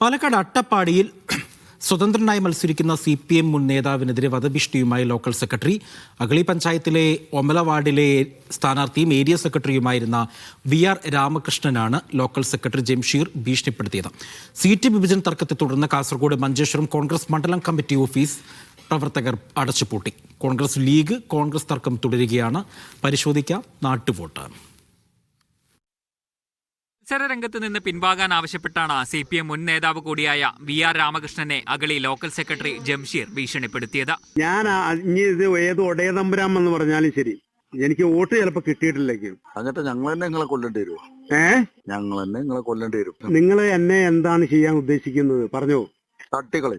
പാലക്കാട് അട്ടപ്പാടിയിൽ സ്വതന്ത്രനായി മത്സരിക്കുന്ന സി പി എം മുൻ നേതാവിനെതിരെ വധഭീഷണിയുമായി ലോക്കൽ സെക്രട്ടറി അഗളി പഞ്ചായത്തിലെ ഒമല വാർഡിലെ സ്ഥാനാർത്ഥിയും ഏരിയ സെക്രട്ടറിയുമായിരുന്ന വി ആർ രാമകൃഷ്ണനാണ് ലോക്കൽ സെക്രട്ടറി ജംഷീർ ഭീഷണിപ്പെടുത്തിയത്. സീറ്റ് വിഭജന തർക്കത്തെ തുടർന്ന് കാസർഗോഡ് മഞ്ചേശ്വരം കോൺഗ്രസ് മണ്ഡലം കമ്മിറ്റി ഓഫീസ് പ്രവർത്തകർ അടച്ചുപൂട്ടി. കോൺഗ്രസ് ലീഗ് കോൺഗ്രസ് തർക്കം തുടരുകയാണ്. പരിശോധിക്കാം നാട്ടുവോട്ട്. മത്സരരംഗത്ത് നിന്ന് പിൻവാങ്ങാൻ ആവശ്യപ്പെട്ടാണ് സി പി എം മുൻ നേതാവ് കൂടിയായ വി ആർ രാമകൃഷ്ണനെ അഗളി ലോക്കൽ സെക്രട്ടറി ജംഷീർ ഭീഷണിപ്പെടുത്തിയത്. ഞാൻ ഇനി ഇത് ഏത് ഒടയതമ്പുരാം എന്ന് പറഞ്ഞാലും ശരി. എനിക്ക് വോട്ട് ചിലപ്പോ കിട്ടിയിട്ടില്ലേക്കും അങ്ങനത്തെ ഞങ്ങൾ തന്നെ നിങ്ങളെ കൊല്ലേണ്ടി വരുമോ ഏ? ഞങ്ങൾ തന്നെ നിങ്ങളെ കൊല്ലേണ്ടി വരും. നിങ്ങൾ എന്നെ എന്താണ് ചെയ്യാൻ ഉദ്ദേശിക്കുന്നത്? പറഞ്ഞോ. തട്ടിക്കളി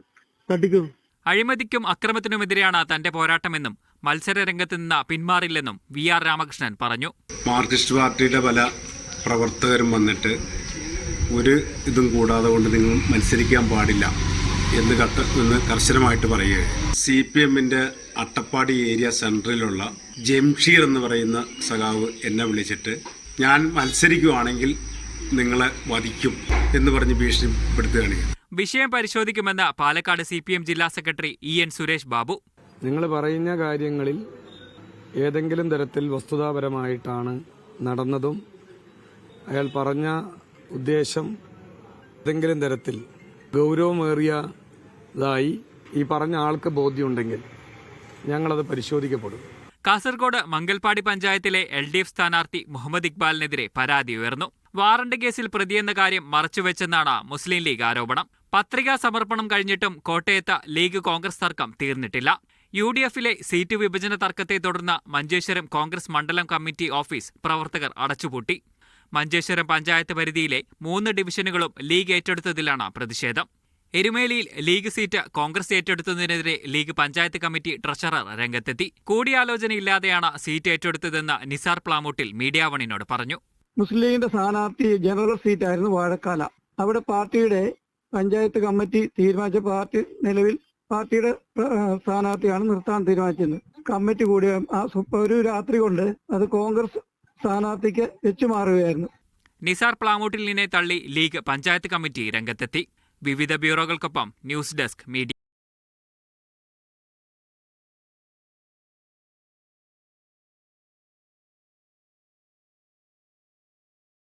തട്ടിക്കോ. അഴിമതിക്കും അക്രമത്തിനുമെതിരെയാണ് തന്റെ പോരാട്ടമെന്നും മത്സരരംഗത്ത് നിന്ന് പിന്മാറില്ലെന്നും വി ആർ രാമകൃഷ്ണൻ പറഞ്ഞു. മാർക്സിസ്റ്റ് പാർട്ടിയുടെ പല പ്രവർത്തകരും വന്നിട്ട് ഒരു ഇതും കൂടാതെ കൊണ്ട് നിങ്ങൾ മത്സരിക്കാൻ പാടില്ല എന്ന് കട്ട എന്ന് കർശനമായിട്ട് പറയുകയാണ്. സി പി എമ്മിന്റെ അട്ടപ്പാടി ഏരിയ സെൻട്രലിലുള്ള ജംഷീർ എന്ന് പറയുന്ന സഖാവ് എന്നെ വിളിച്ചിട്ട് ഞാൻ മത്സരിക്കുവാണെങ്കിൽ നിങ്ങളെ വധിക്കും എന്ന് പറഞ്ഞ് ഭീഷണിപ്പെടുത്തുകയാണ് വിഷയം പരിശോധിക്കുമെന്ന പാലക്കാട് സി പി എം ജില്ലാ secretary E N Suresh Babu. നിങ്ങൾ പറയുന്ന കാര്യങ്ങളിൽ ഏതെങ്കിലും തരത്തിൽ വസ്തുതാപരമായിട്ടാണ് നടന്നതും അയാൾ പറഞ്ഞ ഉദ്ദേശം ഏതെങ്കിലും തരത്തിൽ ഗൗരവമേറിയതായി ഈ പറഞ്ഞ ആൾക്ക് ബോധ്യമുണ്ടെങ്കിൽ ഞങ്ങളത് പരിശോധിക്കപ്പെടും. കാസർഗോഡ് മംഗൽപാടി പഞ്ചായത്തിലെ എൽ ഡി എഫ് സ്ഥാനാർത്ഥി മുഹമ്മദ് ഇക്ബാലിനെതിരെ പരാതി ഉയർന്നു. വാറണ്ട് കേസിൽ പ്രതിയെന്ന കാര്യം മറച്ചുവെച്ചെന്നാണ് മുസ്ലിം ലീഗ് ആരോപണം. പത്രികാ സമർപ്പണം കഴിഞ്ഞിട്ടും കോട്ടയത്ത് ലീഗ് കോൺഗ്രസ് തർക്കം തീർന്നിട്ടില്ല. യു ഡി എഫിലെ സീറ്റ് വിഭജന തർക്കത്തെ തുടർന്ന് മഞ്ചേശ്വരം കോൺഗ്രസ് മണ്ഡലം കമ്മിറ്റി ഓഫീസ് പ്രവർത്തകർ അടച്ചുപൂട്ടി. മഞ്ചേശ്വരം പഞ്ചായത്ത് പരിധിയിലെ മൂന്ന് ഡിവിഷനുകളും ലീഗ് ഏറ്റെടുത്തതിലാണ് പ്രതിഷേധം. എരുമേലിയിൽ ലീഗ് സീറ്റ് കോൺഗ്രസ് ഏറ്റെടുത്തതിനെതിരെ ലീഗ് പഞ്ചായത്ത് കമ്മിറ്റി ട്രഷറർ രംഗത്തെത്തി. കൂടിയാലോചനയില്ലാതെയാണ് സീറ്റ് ഏറ്റെടുത്തതെന്ന് നിസാർ പ്ലാമൂട്ടിൽ മീഡിയ വണിനോട് പറഞ്ഞു. മുസ്ലിം ലീഗിന്റെ സ്ഥാനാർത്ഥി ജനറൽ സീറ്റ് ആയിരുന്നു വാഴക്കാല. അവിടെ പാർട്ടിയുടെ പഞ്ചായത്ത് കമ്മിറ്റി തീരുമാനിച്ച പാർട്ടി നിലവിൽ പാർട്ടിയുടെ സ്ഥാനാർത്ഥിയാണ് നിർത്താൻ തീരുമാനിച്ചത്. കമ്മിറ്റി കൂടിയ ഒരു രാത്രി കൊണ്ട് അത് കോൺഗ്രസ് സ്ഥാനാർത്ഥിക്ക് വെച്ചു മാറുകയായിരുന്നു നിസാർ പ്ലാമൂട്ടിലിനെ തള്ളി ലീഗ് പഞ്ചായത്ത് കമ്മിറ്റി രംഗത്തെത്തി. വിവിധ ബ്യൂറോകൾക്കൊപ്പം ന്യൂസ് ഡെസ്ക് മീഡിയ.